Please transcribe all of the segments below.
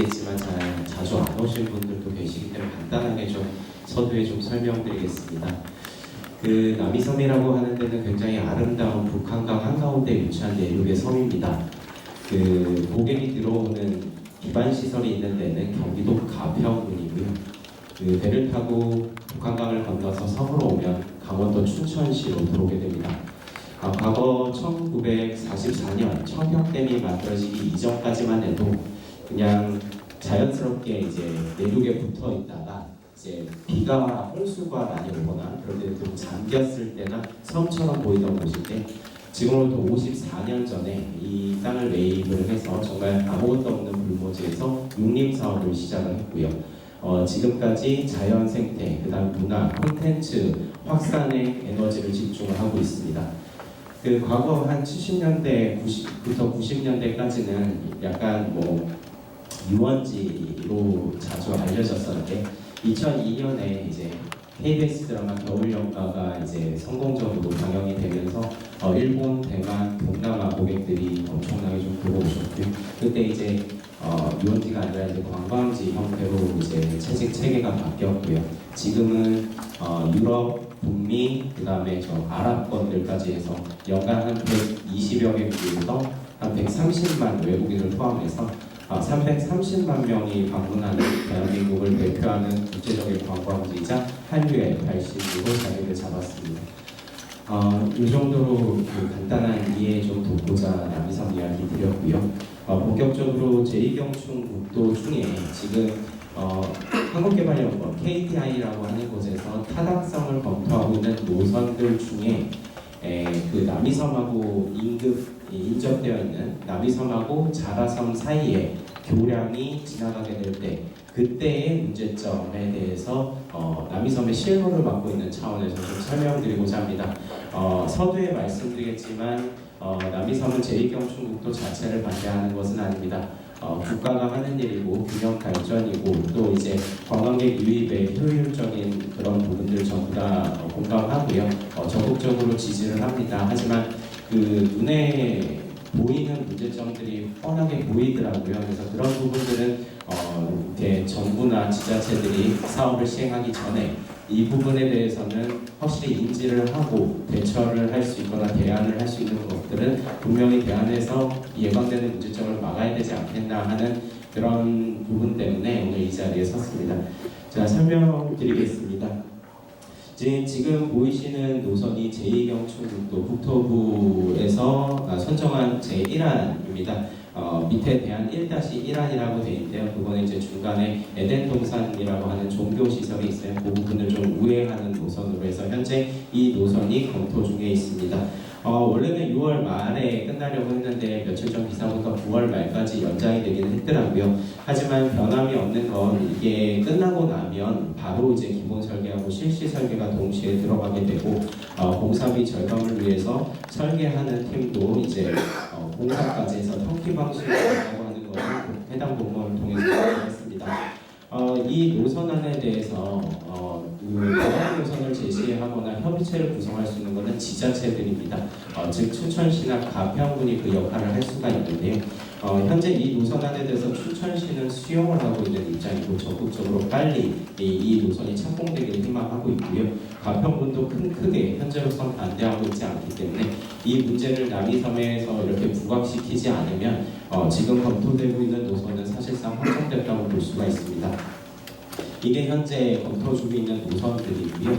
아시겠지만 잘 자주 안 오신 분들도 계시기 때문에 간단하게 좀 서두에 좀 설명드리겠습니다. 그 남이섬이라고 하는 데는 굉장히 아름다운 북한강 한가운데 위치한 내륙의 섬입니다. 그 고객이 들어오는 기반 시설이 있는 데는 경기도 가평군이고요. 그 배를 타고 북한강을 건너서 섬으로 오면 강원도 춘천시로 들어오게 됩니다. 아, 과거 1944년 청평댐이 만들어지기 이전까지만 해도 그냥 자연스럽게 이제 내륙에 붙어 있다가 이제 비가 홍수가 많이 오거나 그럴 때 좀 잠겼을 때나 섬처럼 보이던 곳인데 지금으로부터 54년 전에 이 땅을 매입을 해서 정말 아무것도 없는 불모지에서 육림 사업을 시작을 했고요. 어, 지금까지 자연 생태, 그다음 문화, 콘텐츠 확산에 에너지를 집중을 하고 있습니다. 그 과거 한 70년대 90부터 90년대까지는 약간 뭐 유원지로 자주 알려졌었는데 2002년에 이제 KBS 드라마 겨울연가가 이제 성공적으로 방영이 되면서 어, 일본, 대만, 동남아 고객들이 엄청나게 좀 보고 오셨고요. 그때 이제 어, 유원지가 아니라 이제 관광지 형태로 이제 채식 체계가 바뀌었고요. 지금은 어, 유럽, 북미, 그 다음에 저 아랍권들까지 해서 연간 한 120여 개국에서 한 130만 외국인을 포함해서 어, 330만 명이 방문하는 대한민국을 대표하는 국제적인 관광지이자 한류의 발신지로 자리를 잡았습니다. 어, 이 정도로 그 간단한 이해 좀 돕고자 남이섬 이야기 드렸고요. 어, 본격적으로 제2경충 국도 중에 지금 어, 한국개발연구원 KDI라고 하는 곳에서 타당성을 검토하고 있는 노선들 중에 에, 그 남이섬하고 인급 이 인접되어 있는 남이섬하고 자라섬 사이에 교량이 지나가게 될 때 그때의 문제점에 대해서 어, 남이섬의 실무를 맡고 있는 차원에서 좀 설명드리고자 합니다. 어, 서두에 말씀드리겠지만 어, 남이섬은 제2경충국도 자체를 반대하는 것은 아닙니다. 어, 국가가 하는 일이고 균형 발전이고 또 이제 관광객 유입의 효율적인 그런 부분들 전부 다 어, 공감하고요. 어, 적극적으로 지지를 합니다. 하지만 그 눈에 보이는 문제점들이 뻔하게 보이더라고요. 그래서 그런 부분들은 어, 이렇게 정부나 지자체들이 사업을 시행하기 전에 이 부분에 대해서는 확실히 인지를 하고 대처를 할 수 있거나 대안을 할 수 있는 것들은 분명히 대안해서 예방되는 문제점을 막아야 되지 않겠나 하는 그런 부분 때문에 오늘 이 자리에 섰습니다. 자 설명드리겠습니다. 지금, 지금 보이시는 노선이 제2경충국도 국토부에서 아, 선정한 제1안입니다. 어, 밑에 대한 1-1안이라고 되어 있는데요. 그거는 이제 중간에 에덴 동산이라고 하는 종교 시설이 있어요. 그 부분을 좀 우회하는 노선으로 해서 현재 이 노선이 검토 중에 있습니다. 어, 원래는 6월 말에 끝나려고 했는데 며칠 전 기사 보니까 9월 말까지 연장이 되기는 했더라고요. 하지만 변함이 없는 건 이게 끝나고 나면 바로 이제 기본 설계하고 실시 설계가 동시에 들어가게 되고 어, 공사비 절감을 위해서 설계하는 팀도 이제 어, 공사까지 해서 터키 방식으로 하는 것을 해당 공무원을 통해서 했습니다. 어, 이 노선안에 대해서 어, 그 대안 노선을 제시하거나 협의체를 구성할 수 있는 것은 지자체들입니다. 어, 즉 춘천시나 가평군이 그 역할을 할 수가 있는데요. 어, 현재 이 노선안에 대해서 춘천시는 수용을 하고 있는 입장이고 적극적으로 빨리 이, 이 노선이 착공되기를 희망하고 있고요. 가평군도 큰 크게 현재로선 반대하고 있지 않기 때문에 이 문제를 남이섬에서 이렇게 부각시키지 않으면 어, 지금 검토되고 있는 노선은 사실상 확정됐다고 볼 수가 있습니다. 이게 현재 검토 중에 있는 노선들이고요.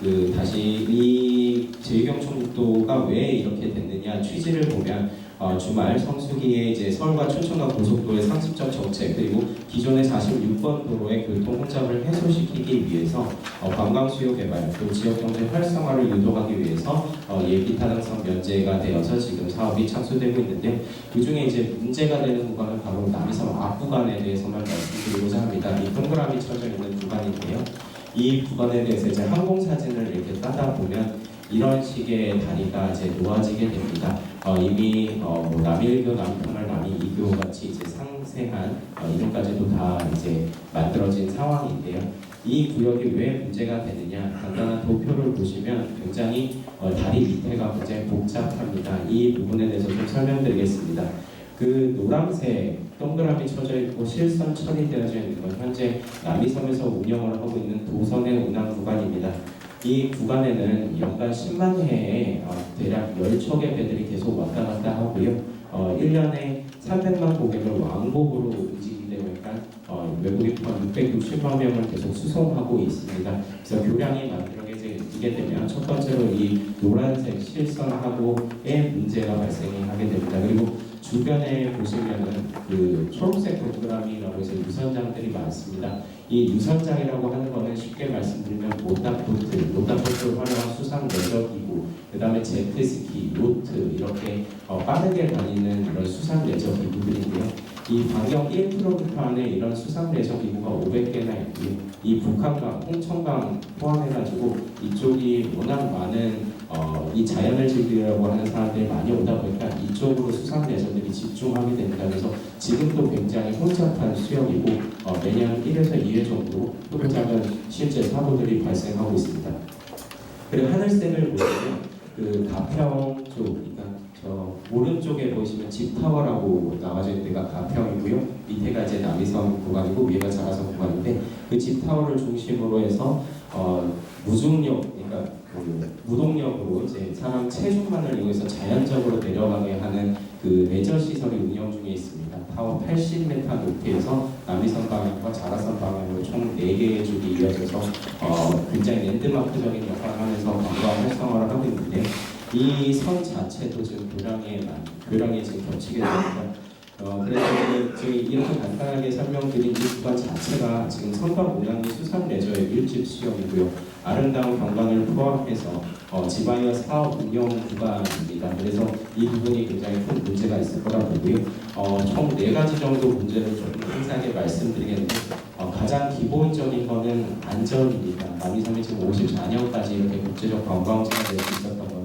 그 다시 이 제2경충국도가 왜 이렇게 됐느냐 취지를 보면 어, 주말 성수기에 이제 서울과 춘천간 고속도로의 상습적 정체 그리고 기존의 46번 도로의 교통 혼잡을 해소시키기 위해서 어, 관광 수요 개발 또 지역 경제 활성화를 유도하기 위해서 어, 예비 타당성 면제가 되어서 지금 사업이 착수되고 있는데 그 중에 이제 문제가 되는 구간은 바로 남이섬 앞구간에 대해서만 말씀드리고자 합니다. 이 동그라미 쳐져 있는 구간인데요. 이 구간에 대해서 이제 항공 사진을 이렇게 따다 보면 이런 식의 다리가 이제 놓아지게 됩니다. 어, 이미 어, 뭐 남일교, 남통말, 남이이교 같이 이제 상세한 어, 이름까지도 다 이제 만들어진 상황인데요. 이 구역이 왜 문제가 되느냐 간단한 도표를 보시면 굉장히 어, 다리 밑에가 굉장히 복잡합니다. 이 부분에 대해서 좀 설명드리겠습니다. 그 노란색 동그라미 쳐져 있고 실선 처리되어져 있는 건 현재 남이섬에서 운영을 하고 있는 도선의 운항 구간입니다. 이 구간에는 연간 10만 회의 어, 대략 10척의 배들이 계속 왔다 갔다 하고요. 어, 1년에 300만 고객을 왕복으로 움직이게 되니까 어, 외국인 포함 660만 명을 계속 수송하고 있습니다. 그래서 교량이 만들어지게 되면 첫 번째로 이 노란색 실선하고의 문제가 발생이 하게 됩니다. 그리고 주변에 보시면은 그 초록색 동그라미라고 해서 유선장들이 많습니다. 이 유선장이라고 하는 거는 쉽게 말씀드리면 모닥보트, 모닥보트를 활용한 수상 레저기구, 그 다음에 제트스키, 요트 이렇게 어, 빠르게 다니는 이런 수상 레저 기구들인데요. 이 반경 1km 안에 이런 수상 레저 기구가 500개나 있고요. 이 북한강, 홍천강 포함해가지고 이쪽이 워낙 많은 어, 이 자연을 즐기려고 하는 사람들이 많이 오다 보니까 이쪽으로 수상 레저들이 집중하게 됩니다. 그래서 지금도 굉장히 혼잡한 수역이고 어, 매년 1에서 2회 정도 흡작은 실제 사고들이 발생하고 있습니다. 그리고 하늘색을 보시면 그 가평 쪽, 그러니까 저 오른쪽에 보시면 집타워라고 나와져 있는 데가 가평이고요. 밑에가 이제 남이섬 구간이고 위에가 자라섬 구간인데 그 집타워를 중심으로 해서 어, 무중력, 그러니까 그 무동력으로 이제 사람 체중만을 이용해서 자연적으로 내려가게 하는 그 레저 시설이 운영 중에 있습니다. 타워 80m 높이에서 남이섬 방향과 자라섬 방향으로 총 4개의 줄이 이어져서 어, 굉장히 랜드마크적인 역할을 하면서 관광 활성화를 하고 있는데 이 선 자체도 지금 교량에 만- 교량에 지금 겹치게 됩니다. 어, 그래서 그 저희 이렇게 간단하게 설명드린 이 구간 자체가 지금 선과 모양이 수상 레저의 밀집 수영이고요. 아름다운 경관을 포함해서 어, 지바이어 사업 운영 구간입니다. 그래서 이 부분이 굉장히 큰 문제가 있을 거라 보고요. 어, 총 네 가지 정도 문제를 조금 상세하게 말씀드리겠는데 어, 가장 기본적인 거는 안전입니다. 남이섬이 지금 54년까지 이렇게 국제적 관광지가 될 수 있었던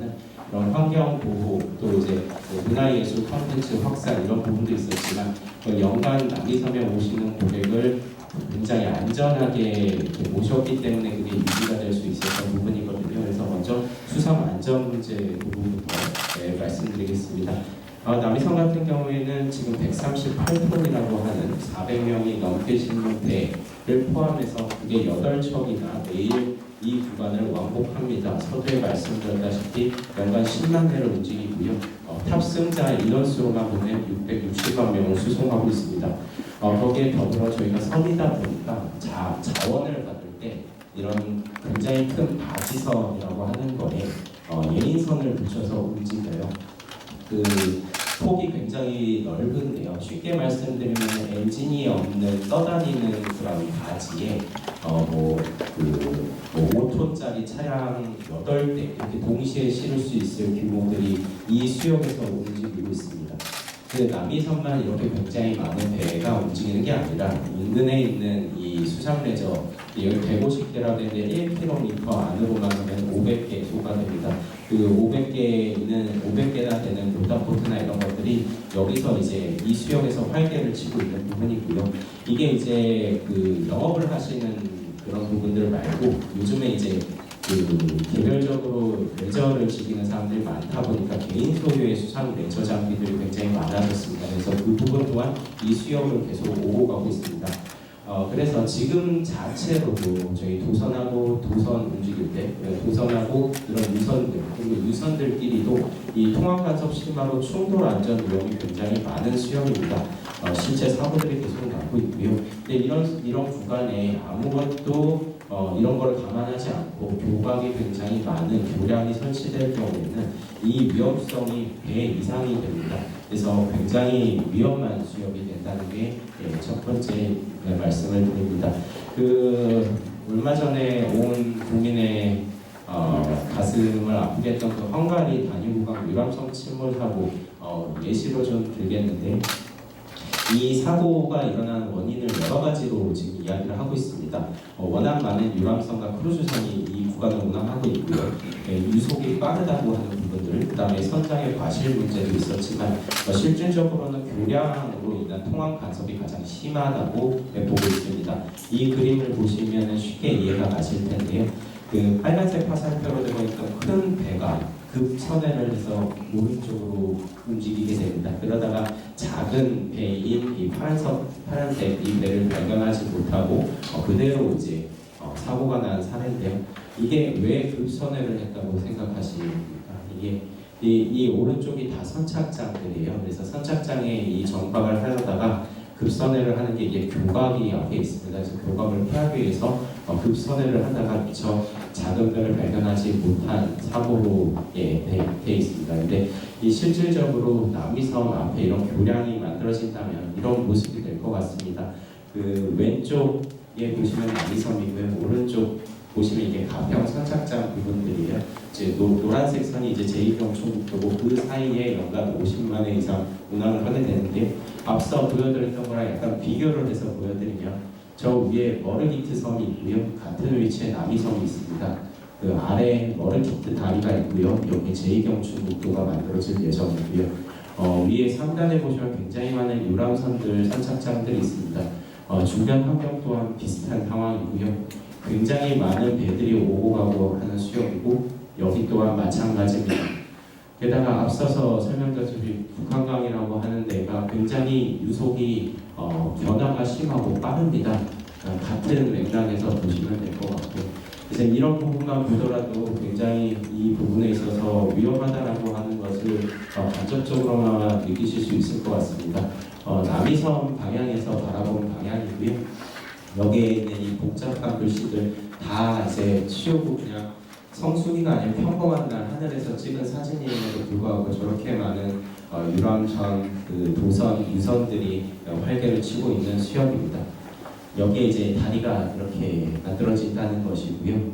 이런 환경 보호 또 이제 뭐 문화예술 콘텐츠 확산 이런 부분도 있었지만 그 연간 남이섬에 오시는 고객을 굉장히 안전하게 모셨기 때문에 그게 유지가 될 수 있었던 부분이거든요. 그래서 먼저 수상 안전 문제 부분부터 네, 말씀드리겠습니다. 어, 남이섬 같은 경우에는 지금 138톤이라고 하는 400명이 넘게 배를 포함해서 그게 8척이나 매일 이 구간을 왕복합니다. 서두에 말씀드렸다시피 연간 10만 대를 움직이고요. 어, 탑승자 인원수로만 보면 660만 명을 수송하고 있습니다. 어, 거기에 더불어 저희가 섬이다 보니까 자, 자원을 받을 때 이런 굉장히 큰 바지선이라고 하는 거에 어, 예인선을 붙여서 움직여요. 그 폭이 굉장히 넓은데요. 쉽게 말씀드리면 엔진이 없는 떠다니는 그런 바지에 어뭐그 뭐 5톤짜리 차량 8대 이렇게 동시에 실을 수 있을 규모들이 이 수역에서 움직이고 있습니다. 그 남이섬만 이렇게 굉장히 많은 배가 움직이는 게 아니라 인근에 있는 이 수상레저 여기 150개라고 되는데 1km 안으로만 가면 500개 소가 됩니다. 그 500개 있는 500개나 되는 로다포트나 이런 것들이 여기서 이제 이 수역에서 활개를 치고 있는 부분이고요. 이게 이제 그 영업을 하시는 그런 부분들 말고 요즘에 이제 그 개별적으로 레저를 즐기는 사람들이 많다 보니까 개인 소유의 수상 레저 장비들이 굉장히 많아졌습니다. 그래서 그 부분 또한 이 수역을 계속 오고 가고 있습니다. 어, 그래서 지금 자체로도 저희 도선하고 도선 움직일 때 네, 도선하고 이런 유선들 그리고 유선들끼리도 이 통합 간섭 심화로 충돌 안전 위험이 굉장히 많은 수역입니다. 어, 실제 사고들이 계속 나고 있고요. 근데 이런 이런 구간에 아무것도 어, 이런 걸 감안하지 않고 교각이 굉장히 많은 교량이 설치될 경우에는 이 위험성이 배 이상이 됩니다. 그래서 굉장히 위험한 수역이 된다는 게 첫 번째 네, 말씀을 드립니다. 그 얼마 전에 온 국민의 어, 가슴을 아프게 했던 그 헝가리 단유구강 유람선 침몰 사고 어, 예시로 좀 들겠는데 이 사고가 일어난 원인을 여러 가지로 지금 이야기를 하고 있습니다. 어, 워낙 많은 유람선과 크루즈선이 이 구간을 운항하고 있고요. 네, 유속이 빠르다고 하는 부분들, 그 다음에 선장의 과실 문제도 있었지만 어, 실질적으로는 교량으로 인한 통항 간섭이 가장 심하다고 네, 보고 있습니다. 이 그림을 보시면 쉽게 이해가 가실 텐데요. 그 빨간색 화살표로 되어 있던 큰 배가 급선회를 해서 오른쪽으로 움직이게 됩니다. 그러다가 작은 배인 이 파란색, 파란색 이 배를 발견하지 못하고 어, 그대로 이제 어, 사고가 난 사례인데요. 이게 왜 급선회를 했다고 생각하십니까? 이게 이, 이 오른쪽이 다 선착장들이에요. 그래서 선착장에 이 정박을 하려다가 급선회를 하는 게 이게 교각이 앞에 있습니다. 그래서 교각을 피하기 위해서 어, 급선회를 하다가 미처 별을 발견하지 못한 사고로 예, 돼, 돼 있습니다. 근데 이 실질적으로 남이섬 앞에 이런 교량이 만들어진다면 이런 모습이 될 것 같습니다. 그 왼쪽에 보시면 남이섬이고요. 오른쪽 보시면 이게 가평 선착장 부분들이에요. 이제 노, 노란색 선이 이제 제2경총국도고 그 사이에 연간 50만 회 이상 운항을 하게 되는데 앞서 보여드렸던 거랑 약간 비교를 해서 보여드리면 저 위에 머르기트 섬이 있고요. 같은 위치에 남이섬이 있습니다. 그 아래 머르기트 다리가 있고요. 여기 제2경총국도가 만들어질 예정이고요. 어, 위에 상단에 보시면 굉장히 많은 유람선들, 선착장들이 있습니다. 어, 주변 환경 또한 비슷한 상황이고요. 굉장히 많은 배들이 오고 가고 하는 수역이고 여기 또한 마찬가지입니다. 게다가 앞서서 설명드렸듯이 북한강이라고 하는 데가 굉장히 유속이 어, 변화가 심하고 빠릅니다. 어, 같은 맥락에서 보시면 될 것 같고 그래서 이런 부분만 보더라도 굉장히 이 부분에 있어서 위험하다라고 하는 것을 어, 간접적으로나마 느끼실 수 있을 것 같습니다. 어, 남이섬 방향에서 바라보는 방향이고요. 여기에 있는 이 복잡한 글씨들 다 이제 치우고 그냥 성수기가 아닌 평범한 날 하늘에서 찍은 사진임에도 불구하고 저렇게 많은 어, 유람선, 그 도선, 유선들이 어, 활개를 치고 있는 수역입니다. 여기에 이제 다리가 이렇게 만들어진다는 것이고요.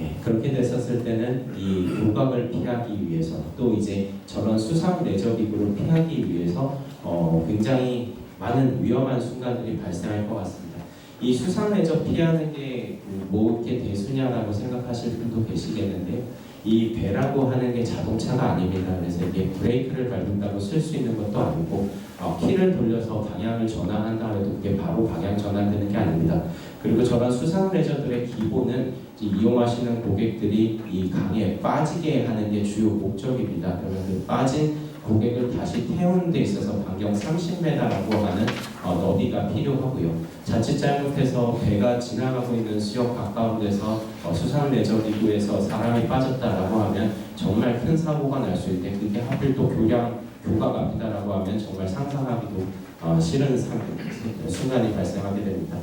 예, 그렇게 됐었을 때는 이 교각을 피하기 위해서 또 이제 저런 수상 기구를 피하기 위해서 어, 굉장히 많은 위험한 순간들이 발생할 것 같습니다. 이 수상 레저 피하는 게뭐 이렇게 대수냐라고 생각하실 분도 계시겠는데요. 이 배라고 하는 게 자동차가 아닙니다. 그래서 이게 브레이크를 밟는다고 쓸 수 있는 것도 아니고 어, 키를 돌려서 방향을 전환한다 해도 그게 바로 방향 전환되는 게 아닙니다. 그리고 저런 수상 레저들의 기본은 이용하시는 고객들이 이 강에 빠지게 하는 게 주요 목적입니다. 그러면 그 빠진 고객을 다시 태우는 데 있어서 반경 30m라고 하는 어, 너비가 필요하고요. 자칫 잘못해서 배가 지나가고 있는 수역 가까운 데서 어, 수상 레저 기구에서 사람이 빠졌다라고 하면 정말 큰 사고가 날 수 있는데 그게 하필 또 교량 교각 앞이다라고 하면 정말 상상하기도 어, 싫은 상, 순간이 발생하게 됩니다.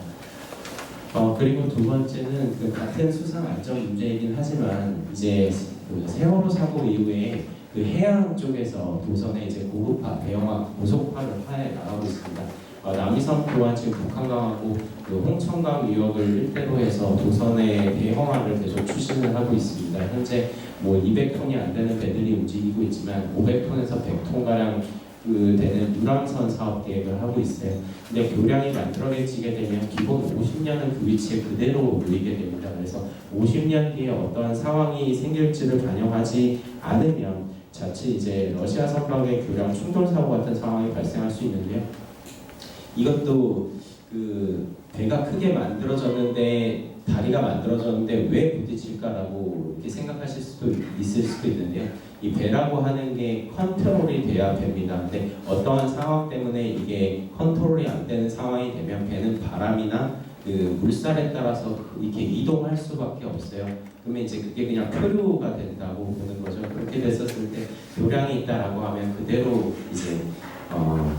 어, 그리고 두 번째는 그 같은 수상 안전 문제이긴 하지만 이제 그 세월호 사고 이후에 그 해양 쪽에서 도선에 이제 고급화, 대형화, 고속화를 하에 나가고 있습니다. 어, 남이섬 또한 지금 북한강하고 그 홍천강 유역을 일대로 해서 도선의 대형화를 계속 추진을 하고 있습니다. 현재 뭐 200톤이 안 되는 배들이 움직이고 있지만 500톤에서 100톤 가량 그 되는 유람선 사업 계획을 하고 있어요. 근데 교량이 만들어지게 되면 기본 50년은 그 위치에 그대로 놓이게 됩니다. 그래서 50년 뒤에 어떠한 상황이 생길지를 반영하지 않으면 자칫 이제 러시아 선박의 교량 충돌 사고 같은 상황이 발생할 수 있는데요. 이것도 그 배가 크게 만들어졌는데 다리가 만들어졌는데 왜 부딪힐까라고 이렇게 생각하실 수도 있을 수도 있는데요. 이 배라고 하는 게 컨트롤이 돼야 됩니다. 근데 어떠한 상황 때문에 이게 컨트롤이 안 되는 상황이 되면 배는 바람이나 그 물살에 따라서 이렇게 이동할 수밖에 없어요. 그러면 이제 그게 그냥 표류가 된다고 보는 거죠. 그렇게 됐었을 때 교량이 있다라고 하면 그대로 이제 어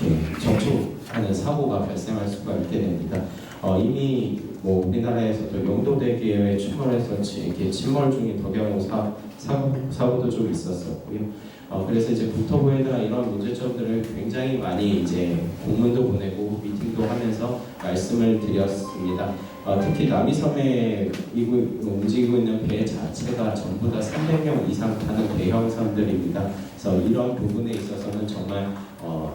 이렇게 접촉하는 사고가 발생할 수가 있게 됩니다. 어, 이미 뭐 우리나라에서도 영도대교에 출몰해서 지- 이렇게 침몰 중인 도경호 사, 사고, 사고 도 좀 있었었고요. 어, 그래서 이제 국토부에다 이런 문제점들을 굉장히 많이 이제 공문도 보내고 미팅도 하면서 말씀을 드렸습니다. 어, 특히 남이섬에 움직이고 있는 배 자체가 전부 다 300명 이상 타는 대형선들입니다. 그래서 이런 부분에 있어서는 정말 어, 어,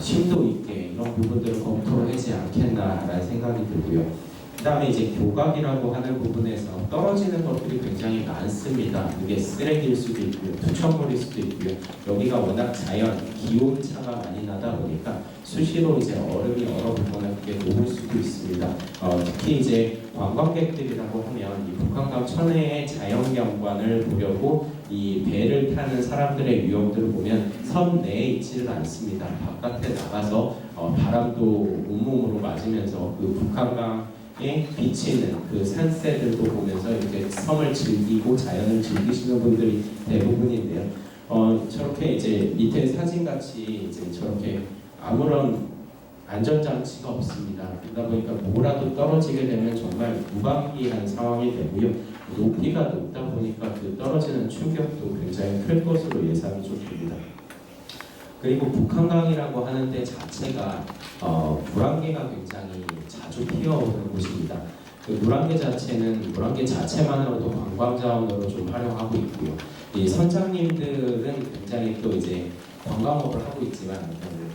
심도 있게 이런 부분들을 검토를 하지 않겠나라는 생각이 들고요. 그 다음에 이제 교각이라고 하는 부분에서 떨어지는 것들이 굉장히 많습니다. 그게 쓰레기일 수도 있고요, 투척물일 수도 있고요. 여기가 워낙 자연 기온 차가 많이 나다 보니까 수시로 이제 얼음이 얼어붙거나 그게 녹을 수도 있습니다. 어, 특히 이제 관광객들이라고 하면 이 북한강 천혜의 자연경관을 보려고 이 배를 타는 사람들의 유형들을 보면 섬 내에 있지를 않습니다. 바깥에 나가서 어, 바람도 온몸으로 맞으면서 그 북한강에 비치는 그 산새들도 보면서 이렇게 섬을 즐기고 자연을 즐기시는 분들이 대부분인데요. 어, 저렇게 이제 밑에 사진 같이 이제 저렇게 아무런 안전장치가 없습니다. 그러다 보니까 뭐라도 떨어지게 되면 정말 무방비한 상황이 되고요. 높이가 높다 보니까 그 떨어지는 충격도 굉장히 클 것으로 예상이 좀 됩니다. 그리고 북한강이라고 하는 데 자체가 어, 물안개가 굉장히 자주 피어오는 곳입니다. 그 물안개 자체는 물안개 자체만으로도 관광 자원으로 좀 활용하고 있고요. 이 선장님들은 굉장히 또 이제 관광업을 하고 있지만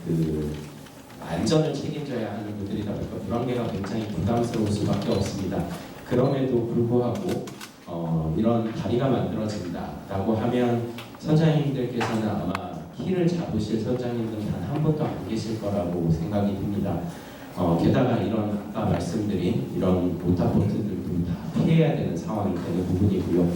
그 안전을 책임져야 하는 분들이다 보니까 물안개가 굉장히 부담스러울 수밖에 없습니다. 그럼에도 불구하고 어, 이런 다리가 만들어진다라고 하면 선장님들께서는 아마 키를 잡으실 선장님들은 단한 분도 안 계실 거라고 생각이 듭니다. 어, 게다가 이런 아까 말씀드린 이런 모타보트들도 다 피해야 되는 상황이 되는 부분이고요.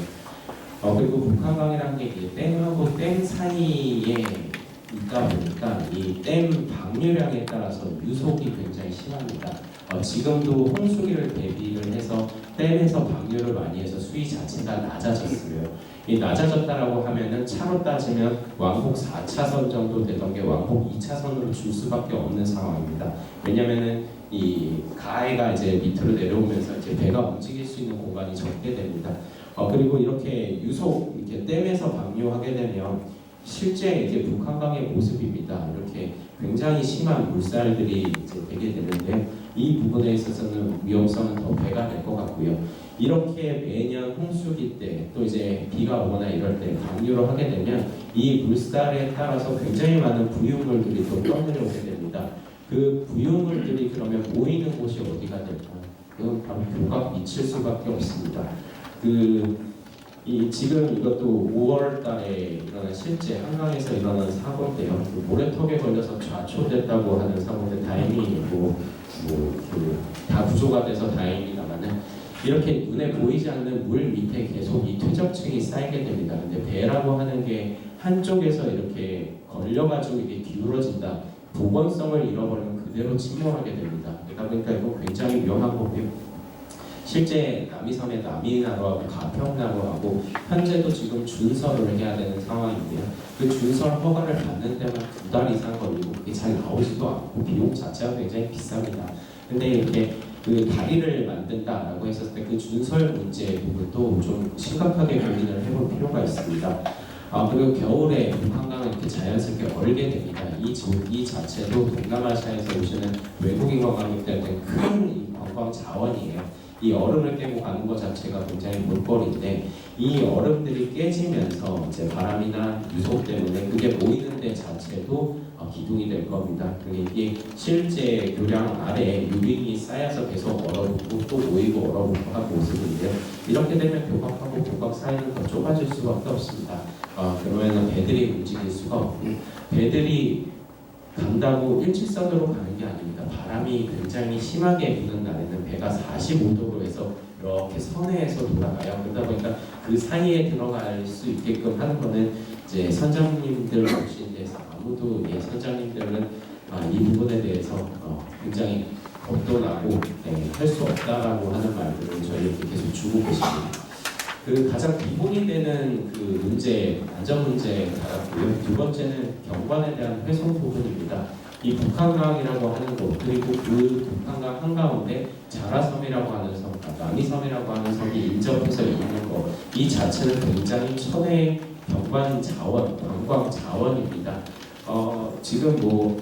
어, 그리고 북한강이라는 게 댐하고 댐 사이에 있다 보니까 이 댐 방류량에 따라서 유속이 굉장히 심합니다. 어, 지금도 홍수기를 대비를 해서 댐에서 방류를 많이 해서 수위 자체가 낮아졌어요. 이 낮아졌다라고 하면은 차로 따지면 왕복 4차선 정도 되던 게 왕복 2차선으로 줄 수밖에 없는 상황입니다. 왜냐면은 이 가해가 이제 밑으로 내려오면서 이제 배가 움직일 수 있는 공간이 적게 됩니다. 어, 그리고 이렇게 유속 이렇게 댐에서 방류하게 되면 실제 이제 북한강의 모습입니다. 이렇게 굉장히 심한 물살들이 이제 되게 되는데 이 부분에 있어서는 위험성은 더 배가 될 것 같고요. 이렇게 매년 홍수기 때 또 이제 비가 오거나 이럴 때 방류를 하게 되면 이 물살에 따라서 굉장히 많은 부유물들이 또 떠내려오게 됩니다. 그 부유물들이 그러면 모이는 곳이 어디가 될까요? 그건 바로 교각 미칠 수밖에 없습니다. 그 이 지금 이것도 5월 달에 일어난 실제 한강에서 일어난 사고인데요. 그 모래턱에 걸려서 좌초됐다고 하는 사고인데 다행히 뭐뭐그다 구조가 돼서 다행입니다만은 이렇게 눈에 보이지 않는 물 밑에 계속 이 퇴적층이 쌓이게 됩니다. 근데 배라고 하는 게 한쪽에서 이렇게 걸려가지고 이게 기울어진다. 보건성을 잃어버리면 그대로 침몰하게 됩니다. 그러다 보니까 이거 굉장히 위험한 거고요. 실제 남이섬의 남이나루하고 가평나루하고 현재도 지금 준설을 해야 되는 상황인데요. 그 준설 허가를 받는 데만 두 달 이상 걸리고 그게 잘 나오지도 않고 비용 자체가 굉장히 비쌉니다. 근데 이렇게 그 다리를 만든다라고 했었을 때 그 준설 문제 부분도 좀 심각하게 고민을 해볼 필요가 있습니다. 아, 그리고 겨울에 북한강은 이렇게 자연스럽게 얼게 됩니다. 이, 조, 이 자체도 동남아시아에서 오시는 외국인 관광객들한테 큰 관광 자원이에요. 이 얼음을 깨고 가는 것 자체가 굉장히 볼거리인데 이 얼음들이 깨지면서 이제 바람이나 유속 때문에 그게 모이는 데 자체도 어, 기둥이 될 겁니다. 이게 실제 교량 아래에 유빙이 쌓여서 계속 얼어붙고 또 모이고 얼어붙고 한 모습인데요. 이렇게 되면 교각하고 교각 사이는 더 좁아질 수밖에 없습니다. 어, 그러면 배들이 움직일 수가 없고 배들이 간다고 일직선으로 가는 게 아닙니다. 바람이 굉장히 심하게 부는 날에는 배가 45도로 해서 이렇게 선회해서 돌아가요. 그러다 보니까 그 사이에 들어갈 수 있게끔 하는 거는 이제 선장님들 오신데서 아무도 예, 선장님들은 아, 이 부분에 대해서 어, 굉장히 겁도 나고 네, 할수 없다라고 하는 말들을 저희에게 계속 주고 계십니다. 그 가장 기본이 되는 그 문제, 안전 문제 알았고요. 두 번째는 경관에 대한 훼손 부분입니다. 이 북한강이라고 하는 곳 그리고 그 북한강 한가운데 자라섬이라고 하는 섬, 남이섬이라고 하는 섬이 인접해서 있는 것, 이 자체는 굉장히 천혜의 경관 자원, 관광 자원입니다. 어, 지금 뭐,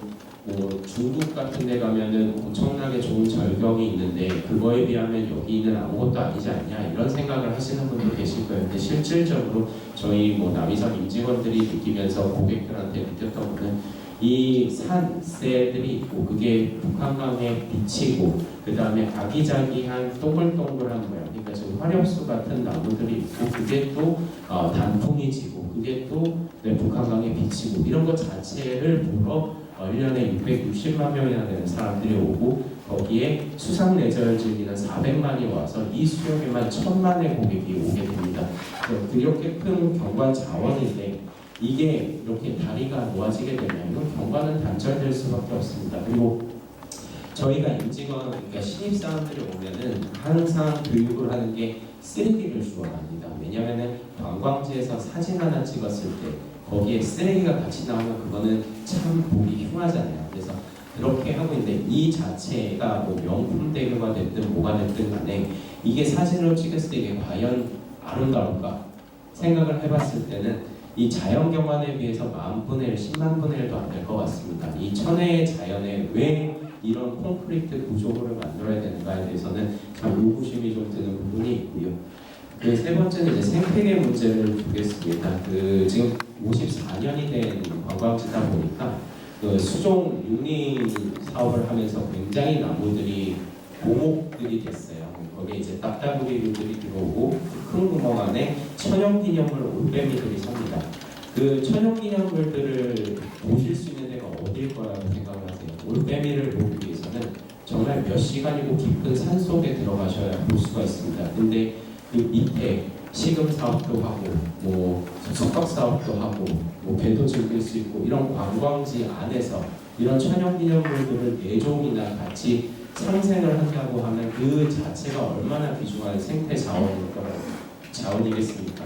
뭐 중국 같은 데 가면은 엄청나게 좋은 절경이 있는데 그거에 비하면 여기는 아무것도 아니지 않냐 이런 생각을 하시는 분도 계실 거예요. 근데 실질적으로 저희 뭐 남이섬 임직원들이 느끼면서 고객들한테 느꼈던 거는 이 산새들이 있고 그게 북한강에 비치고 그 다음에 아기자기한 동글동글한 모양 그러니까 지금 화력수 같은 나무들이 있고 그게 또 어, 단풍이 지고 그게 또 네, 북한강에 비치고 이런 것 자체를 보러 어, 1년에 660만 명이나 되는 사람들이 오고 거기에 수상 즐기는 400만이 와서 이 수역에만 천만의 고객이 오게 됩니다. 그래서 이렇게 큰 경관 자원인데 이게 이렇게 다리가 놓아지게 되면 경관은 단절될 수밖에 없습니다. 그리고 저희가 임직원 그러니까 신입사원들이 오면은 항상 교육을 하는 게 쓰레기를 주워갑니다. 왜냐하면은 관광지에서 사진 하나 찍었을 때 거기에 쓰레기가 같이 나오면 그거는 참 보기 흉하잖아요. 그래서 그렇게 하고 있는데 이 자체가 뭐 명품 대교가 됐든 뭐가 됐든 간에 이게 사진으로 찍었을 때 이게 과연 아름다울까 생각을 해봤을 때는 이 자연 경관에 비해서 만 분의 1, 10만 분의 1도 안 될 것 같습니다. 이 천혜의 자연에 왜 이런 콘크리트 구조물을 만들어야 되는가에 대해서는 참 의구심이 좀 드는 부분이 있고요. 그세 번째는 이제 생태계 문제를 보겠습니다. 그 지금 54년이 된 관광지다 보니까 그 수종 윤리 사업을 하면서 굉장히 나무들이 고목들이 됐어요. 거기에 이제 딱따구리들이 들어오고 큰 구멍 안에 천연기념물 올빼미들이 삽니다. 그 천연기념물들을 보실 수 있는 데가 어디일 거라고 생각을 하세요? 올빼미를 보기 위해서는 정말 몇 시간이고 깊은 산 속에 들어가셔야 볼 수가 있습니다. 근데 그 밑에 시금 사업도 하고 뭐 석박 사업도 하고 뭐 배도 즐길 수 있고 이런 관광지 안에서 이런 천연기념물들을 예종이나 같이 상생을 한다고 하면 그 자체가 얼마나 귀중한 생태 자원일까 자원이겠습니까?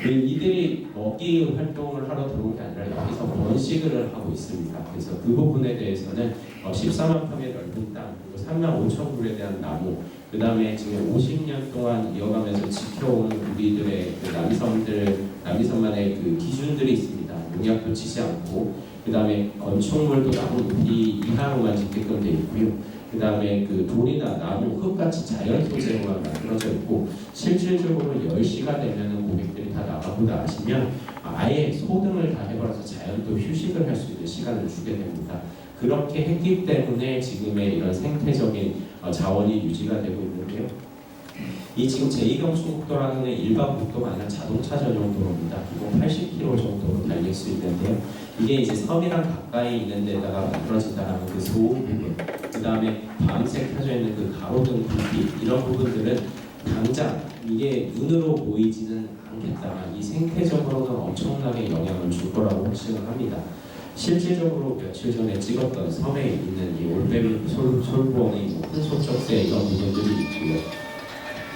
그 이들이 먹이 활동을 하러 들어온 게 아니라 여기서 번식을 하고 있습니다. 그래서 그 부분에 대해서는 어, 14만 평의 넓은 땅 그리고 3만 5천 그루에 대한 나무 그 다음에 지금 50년 동안 이어가면서 지켜온 우리들의 그 남섬들 남이섬만의 그 기준들이 있습니다. 농약도 치지 않고 그 다음에 건축물도 나무 높이 이하로만 짓게끔 돼 있고요. 그 다음에 그 돌이나 나무, 흙같이 자연 소재로만 만들어져 있고 실질적으로 10시가 되면 고객들이 다 나가보다 아시면 아예 소등을 다 해버려서 자연도 휴식을 할 수 있는 시간을 주게 됩니다. 그렇게 했기 때문에 지금의 이런 생태적인 어, 자원이 유지가 되고 있는데요. 이 지금 제2경춘국도라는 일반 국도가 아니라 자동차 전용 도로입니다. 이거 80km 정도로 달릴 수 있는데요. 이게 이제 섬이랑 가까이 있는 데다가 만들어진다는 그 소음 부분, 그 다음에 밤새 켜져 있는 그 가로등 불빛 이런 부분들은 당장 이게 눈으로 보이지는 않겠다만 이 생태적으로는 엄청나게 영향을 줄 거라고 확신을 합니다. 실질적으로 며칠 전에 찍었던 섬에 있는 이 올빼미 솔, 솔봉이 뭐 큰소쩍새 이런 부분들이 있고요.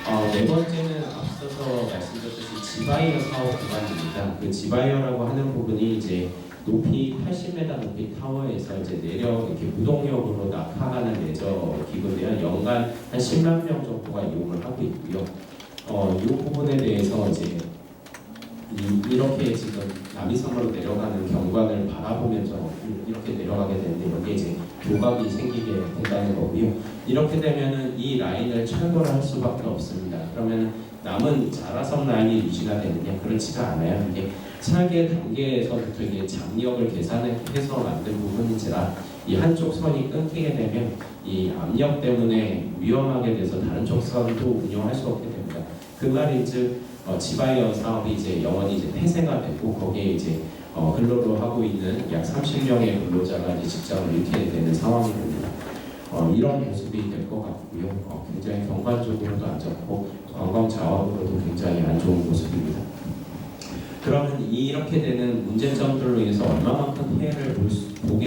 어, 네 번째는 앞서서 말씀드렸듯이 지바이어 사업 구간입니다. 그 지바이어라고 하는 부분이 이제 높이 80m 높이 타워에서 이제 내려 이렇게 무동력으로 낙하하는 레저 기구인데요. 연간 한 10만 명 정도가 이용을 하고 있고요. 어, 이 부분에 대해서 이제 이, 이렇게 지금 남이섬으로 내려가는 경관을 바라보면서 이렇게 내려가게 되는데 여기에 이제 교각이 생기게 된다는 거고요. 이렇게 되면은 이 라인을 철거를 할 수밖에 없습니다. 그러면 남은 자라섬 라인이 유지가 되느냐 그렇지가 않아요. 이게 설계 단계에서부터 이게 장력을 계산해서 만든 부분인지라 이 한쪽 선이 끊기게 되면 이 압력 때문에 위험하게 돼서 다른 쪽 선도 운영할 수 없게 됩니다. 그 말인즉 어, 지바이어 사업이 이제 영원히 이제 폐쇄가 되고 거기에 이제 어, 근로를 하고 있는 약 30명의 근로자가 이제 직장을 잃게 되는 상황이 됩니다. 어, 이런 모습이 될 것 같고요. 어, 굉장히 경관적으로도 안 좋고 관광 자원으로도 굉장히 안 좋은 모습입니다. 그러면 이렇게 되는 문제점들로 인해서 얼마만큼 피해를 볼 수, 보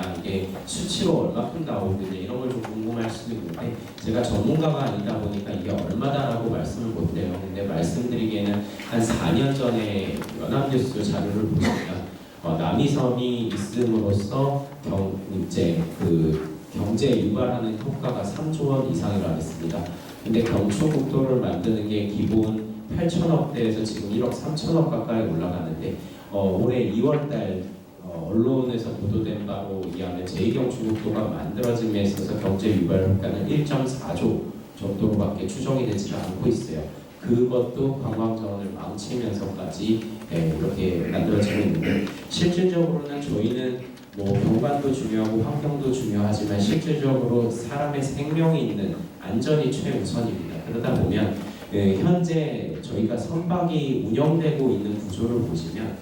겠느냐 이게 수치로 얼마큼 나오느냐 이런 걸 좀 궁금할 수도 있는데 제가 전문가가 아니다 보니까 이게 얼마다라고 말씀을 못해요. 근데 말씀드리기에는 한 4년 전에 연합뉴스 자료를 보시면 어, 남이섬이 있음으로써 경 이제 그 경제 유발하는 효과가 3조 원 이상이라고 했습니다. 근데 경춘국도를 만드는 게 기본 8천억대에서 지금 1억 3천억 가까이 올라가는데 어, 올해 2월달 어, 언론에서 보도된 바로 의하면 제2경축국도가 만들어짐에 있어서 경제 유발 효과는 1.4조 정도로밖에 추정이 되지 않고 있어요. 그것도 관광 자원을 망치면서까지 예, 이렇게 만들어지고 있는데 실질적으로는 저희는 뭐 경관도 중요하고 환경도 중요하지만 실질적으로 사람의 생명이 있는 안전이 최우선입니다. 그러다 보면 그 현재 저희가 선박이 운영되고 있는 구조를 보시면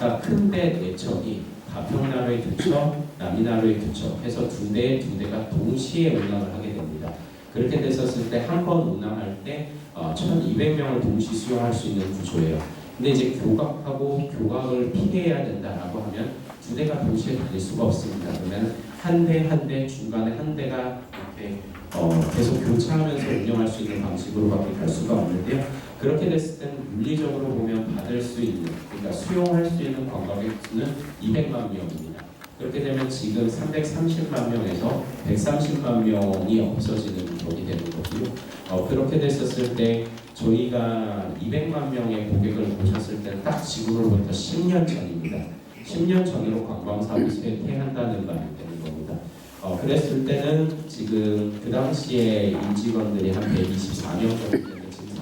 각각 큰데 네 척이 가평나루의 두 척, 남이나루의 두척 해서 두 대, 두 대가 동시에 운항을 하게 됩니다. 그렇게 됐었을 때 한 번 운항할 때 어, 1,200명을 동시 수용할 수 있는 구조예요. 근데 이제 교각하고 교각을 피해야 된다라고 하면 두 대가 동시에 다닐 수가 없습니다. 그러면 한 대 한 대 중간에 한 대가 이렇게 어, 계속 교차하면서 운영할 수 있는 방식으로밖에 갈 수가 없는데요. 그렇게 됐을 때는 물리적으로 보면 받을 수 있는 그러니까 수용할 수 있는 관광객 수는 200만 명입니다. 그렇게 되면 지금 330만 명에서 130만 명이 없어지는 격이 되는 거고요. 어, 그렇게 됐었을 때 저희가 200만 명의 고객을 모셨을 때는 딱 지금으로부터 10년 전입니다. 10년 전으로 관광 사업이 쇠퇴한다는 말이 되는 겁니다. 어, 그랬을 때는 지금 그 당시에 임직원들이 한 124명 정도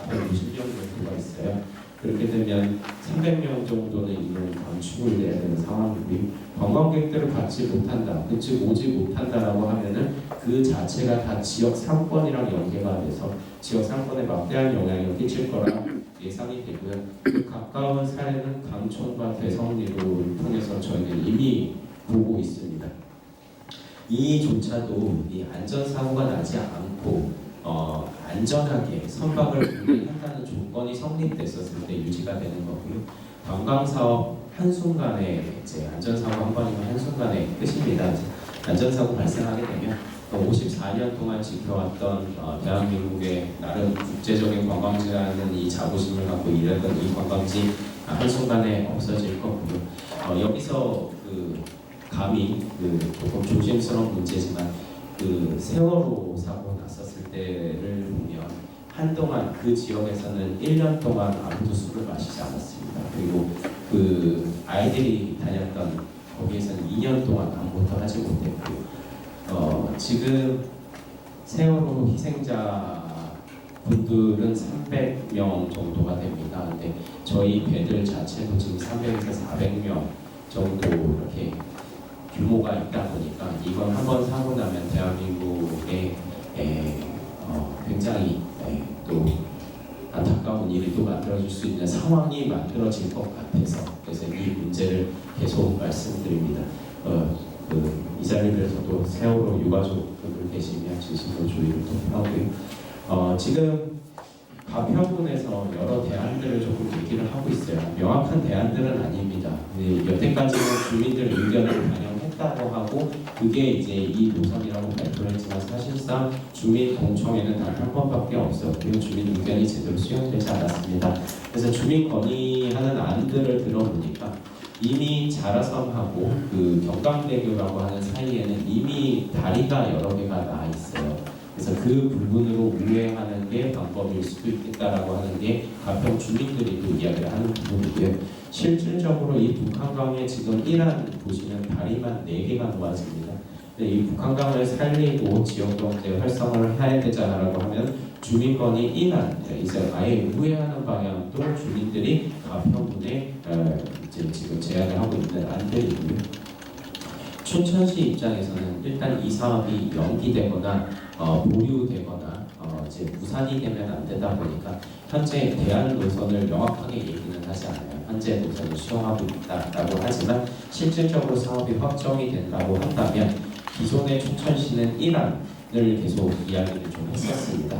되는데 지금 460명 정도가 있어요. 그렇게 되면 300명 정도는 인원이 감축을 해야 되는 상황이고요. 관광객들을 받지 못한다, 즉 오지 못한다라고 하면은 그 자체가 다 지역 상권이랑 연계가 돼서 지역 상권에 막대한 영향을 끼칠 거라 예상이 되고요. 그 가까운 사례는 강촌과 대성리를 통해서 저희는 이미 보고 있습니다. 이조차도 이 안전사고가 나지 않고 어, 안전하게 선박을 운행한다는 조건이 성립됐었을 때 유지가 되는 거고요. 관광 사업 한순간에 이제 안전사고 한 번이면 한순간에 끝입니다. 안전사고 발생하게 되면 54년 동안 지켜왔던 어, 대한민국의 나름 국제적인 관광지라는 이 자부심을 갖고 일했던 이 관광지 한순간에 없어질 거고요. 어, 여기서 그 감히 그 조금 조심스러운 문제지만 그 세월호 사고 때를 보면 한동안 그 지역에서는 1년 동안 아무도 술을 마시지 않았습니다. 그리고 그 아이들이 다녔던 거기에서는 2년 동안 아무것도 하지 못했고요. 어, 지금 세월호 희생자 분들은 300명 정도가 됩니다. 근데 저희 배들 자체도 지금 300에서 400명 정도 이렇게 규모가 있다 보니까 이건 한번 사고 나면 대한민국에 에, 어, 굉장히 에, 또 안타까운 일이 또 만들어질 수 있는 상황이 만들어질 것 같아서 그래서 이 문제를 계속 말씀드립니다. 어, 그, 이 자리에서도 세월호 유가족분들 계시면 진심으로 조의를 표하고요. 어, 지금 가평군에서 여러 대안들을 조금 얘기를 하고 있어요. 명확한 대안들은 아닙니다. 네, 여태까지는 주민들 의견을 반영 했다고 하고 그게 이제 이 노선이라고 발표를 했지만 사실상 주민 공청회는 단 한 번밖에 없었고요. 주민 의견이 제대로 수용되지 않았습니다. 그래서 주민 건의하는 안들을 들어보니까 이미 자라섬하고 그 경강대교라고 하는 사이에는 이미 다리가 여러 개가 나 있어요. 그래서 그 부분으로 우회하는 게 방법일 수도 있겠다라고 하는 게 가평 주민들이 또 이야기를 하는 부분이고요. 실질적으로 이 북한강에 지금 이란 보시면 다리만 4개가 놓아집니다. 이 북한강을 살리고 지역 경제 활성화를 해야 되잖아라고 하면 주민권이 이란 이제 아예 우회하는 방향도 주민들이 가평군에 어, 이제 지금 제안을 하고 있는 안들이고요. 춘천시 입장에서는 일단 이 사업이 연기되거나 어, 보류되거나 어, 이제 무산이 되면 안 되다 보니까 현재 대안 노선을 명확하게 얘기는 하지 않아요. 현재 노선을 수용하고 있다라고 하지만 실질적으로 사업이 확정이 된다고 한다면 기존의 춘천시는 이란을 계속 이야기를 좀 했었습니다.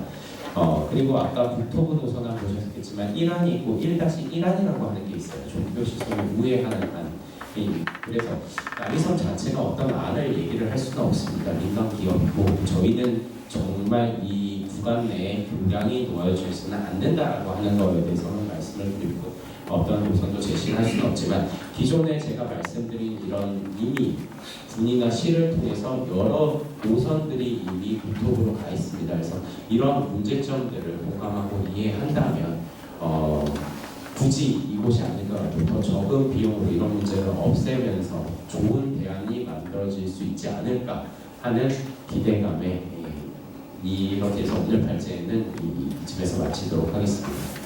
어, 그리고 아까 국토부 노선을 보셨겠지만 이란이 있고 1-1안이라고 하는 게 있어요. 종교 시설을 우회하는 안. 이- 그래서 나리섬 자체가 어떤 안을 얘기를 할 수는 없습니다. 민간 기업이고 저희는 정말 이 구간 내에 교량이 놓여져서는 안 된다라고 하는 거에 대해서는 말씀을 드리고 어떤 노선도 제시할 수는 없지만 기존에 제가 말씀드린 이런 이미 군이나 시를 통해서 여러 노선들이 이미 국토부로 가 있습니다. 그래서 이런 문제점들을 공감하고 이해한다면 어, 굳이 이곳이 아니더라도 더 적은 비용으로 이런 문제를 없애면서 좋은 대안이 만들어질 수 있지 않을까 하는 기대감에 예, 이렇게 해서 오늘 발제는 이 집에서 마치도록 하겠습니다.